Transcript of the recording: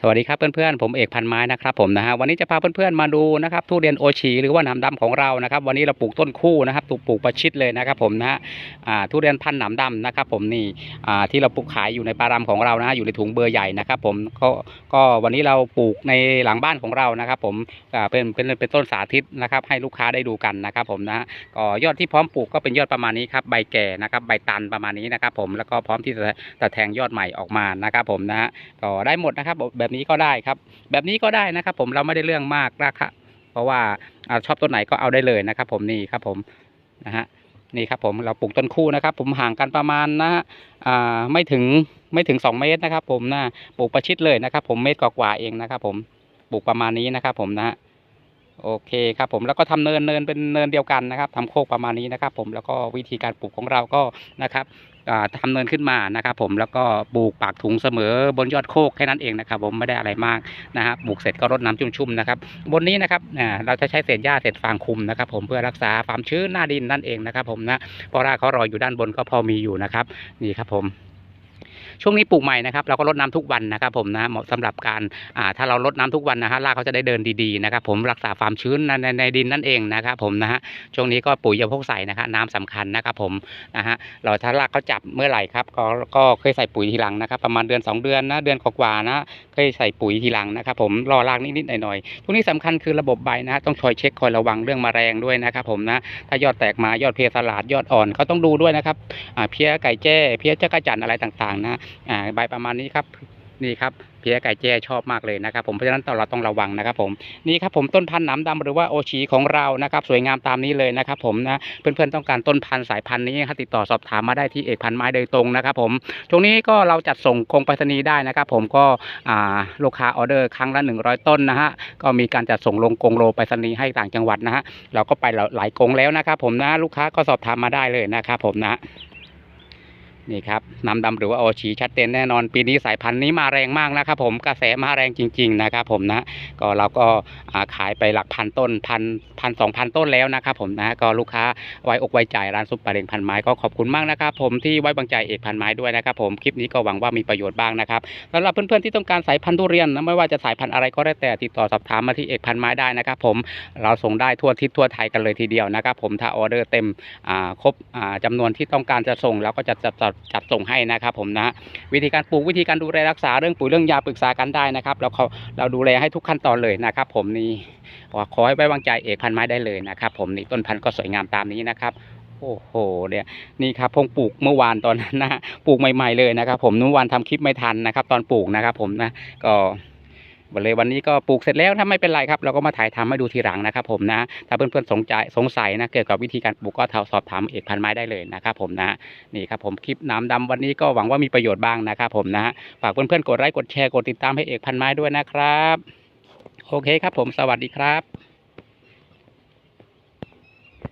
สวัสดีครับเพื่อนๆผมเอกพันไม้นะครับผมนะฮะวันนี้จะพาเพื่อนๆมาดูนะครับทุเรียนโอชีหรือว่าหนามดำของเรานะครับ วันนี้เราปลูกต้นคู่นะครับปลูกปลูกประชิดเลยนะครับผมนะฮะทุเรียนพันหนามดำนะครับ ผมนี่ที่เราปลูกขายอยู่ในปารำของเรานะฮะอยู่ในถุงเบอร์ใหญ่นะครับ ผมก็ก็วันนี้เราปลูกในหลังบ้านของเรานะครับ ผมเป็นเป็นเป็นต้นสาธิตนะครับ ให้ลูกค้าได้ดูกันนะครับ ผมนะฮะก็ยอดที่พร้อมปลูกก็เป็นยอดประมาณนี้ครับใบแก่นะครับใบตันประมาณนี้นะครับ ผมแล้วก็พร้อมที่จะจะแทงยอดใหม่ออกมานะครับ ผมนะฮะก็ได้หมดนะครับแบบแบบนี้ก็ได้ครับ แบบนี้ก็ได้นะครับ ผมเราไม่ได้เรื่องมากนะครับเพราะว่าอชอบต้นไหนก็เอาได้เลยนะครับ ผมนี่ครับผมนะฮะนี่ครับผมเราปลูกต้นคู่นะครับ ผมห่างกันประมาณนะฮะอ่าไม่ถึงไม่ถึง 2 เมตรนะครับ ผมนะปลูกประชิดเลยนะครับ ผมเมตรกว่าเองนะครับ ผมปลูกประมาณนี้นะครับ ผมนะฮะ โอเคครับผมแล้วก็ทำเนินเนินเป็นเนินเดียวกันนะครับทำโคกประมาณนี้นะครับ ผมแล้วก็วิธีการปลูกของเราก็นะครับอ่าทำเนินขึ้นมานะครับ ผมแล้วก็ปลูกปากถุงเสมอบนยอดโคกแค่นั้นเองนะครับ ผมไม่ได้อะไรมากนะครับปลูกเสร็จก็รดน้ำชุ่มๆนะครับบนนี้นะครับอ่าเราจะใช้เศษหญ้าเศษฟางคุมนะครับ ผมเพื่อรักษาความชื้นหน้าดินนั่นเองนะครับ ผมนะเพราะรากเขารออยู่ด้านบนก็พอมีอยู่นะครับ นี่ครับผม ช่วงนี้ปลูกใหม่นะครับเราก็รดน้ำทุกวันนะครับผมนะเหมาะสำหรับการอ่าถ้าเรารดน้ำทุกวันนะฮะรากเขาจะได้เดินดีๆนะครับผมรักษาความชื้นในในในดินนั่นเองนะครับผมนะฮะช่วงนี้ก็ปุ๋ยยาพกใส่นะครับน้ำสำคัญนะครับผมนะฮะเราถ้ารากเขาจับเมื่อไหร่ครับก็ก็เคยใส่ปุ๋ยทีหลังนะครับ ประมาณเดือน 2 เดือนนะเดือนกว่านะเคยใส่ปุ๋ยทีหลังนะครับผมรอรากนิดๆหน่อยๆช่วงนี้สำคัญคือระบบใบนะฮะต้องคอยเช็คคอยระวังเรื่องมแมลงด้วยนะครับผมนะถ้ายอดแตกมายอดเพสลาดยอดอ่อนเขาต้องดูด้วยนะครับเพี้ยไก่แจ้เพี้ยจักรจันอะไรต่างๆนะอ่าใบประมาณนี้ครับนี่ครับเพี้ยไก่แจ้ชอบมากเลยนะครับ ผมเพราะฉะนั้นเราต้องระวังนะครับผมนี่ครับผมต้นพันธุ์หนามดำหรือว่าโอชีของเรานะครับ สวยงามตามนี้เลยนะครับ ผมนะเพื่อนๆต้องการต้นพันธุ์สายพันธุ์นี้ครับติดต่อสอบถามมาได้ที่เอกพันธุ์ไม้โดยตรงนะครับ ผมช่วงนี้ก็เราจัดส่งกรงไปรษณีย์ได้นะครับ ผมก็ลูกค้าออเดอร์ครั้งละ 100 ต้นนะฮะก็มีการจัดส่งลงกรงโลไปรษณีย์ให้ต่างจังหวัดนะฮะเราก็ไปหลายกรงแล้วนะครับ ผมนะลูกค้าก็สอบถามมาได้เลยนะครับผมนะ นี่ครับน้ำดำหรือว่าโอชีชัดเจนแน่นอน ปีนี้สายพันธุ์นี้มาแรงมากนะครับผมกระแสมาแรงจริง ๆ นะครับผมนะก็เราก็ขายไปหลักพันต้นพันพันสองพันต้นแล้วนะครับผมนะก็ลูกค้าไว้อกไว้ใจร้านซุปเปอร์เรงพันไม้ก็ขอบคุณมากนะครับผมที่ไว้วางใจเอกพันไม้ด้วยนะครับผมคลิปนี้ก็หวังว่ามีประโยชน์บ้างนะครับสำหรับเพื่อนๆที่ต้องการสายพันธุ์ทุเรียนนะไม่ว่าจะสายพันธุ์อะไรก็ได้แต่ติดต่อสอบถามมาที่เอกพันไม้ได้นะครับผมเราส่งได้ทั่วทิศทั่วไทยกันเลยทีเดียวนะครับผมถ้าออเดอร์เต็มครบอ่าจำนวนที่ต้องการจะส่งแล้วก็จะจัดจัดส่งให้นะครับผมนะวิธีการปลูกวิธีการดูแลรักษาเรื่องปุ๋ยเรื่องยาปรึกษากันได้นะครับเราเขาเราดูแลให้ทุกขั้นตอนเลยนะครับผมนี่ขอให้ไว้วางใจเอกพันไม้ได้เลยนะครับผมนี่ต้นพันธุ์ก็สวยงามตามนี้นะครับโอ้โหเนี่ยนี่ครับพงปลูกเมื่อวานตอนนั้นนะปลูกใหม่ ๆเลยนะครับ ผมเมื่อวานทำคลิปไม่ทันนะครับ ตอนปลูกนะครับ ผมนะก็ วันเลยวันนี้ก็ปลูกเสร็จแล้วถ้าไม่เป็นไรครับ เราก็มาถ่ายทำให้ดูทีหลังนะครับผมนะ ถ้าเพื่อนๆสงใจสงสัยนะเกี่ยวกับวิธีการปลูกก็สอบถามเอกพันไม้ได้เลยนะครับผมนะนี่ครับผมคลิปน้ำดำวันนี้ก็หวังว่ามีประโยชน์บ้างนะครับผมนะฝากเพื่อนๆกดไลค์กดแชร์กดติดตามให้เอกพันไม้ด้วยนะครับ โอเคครับผมสวัสดีครับ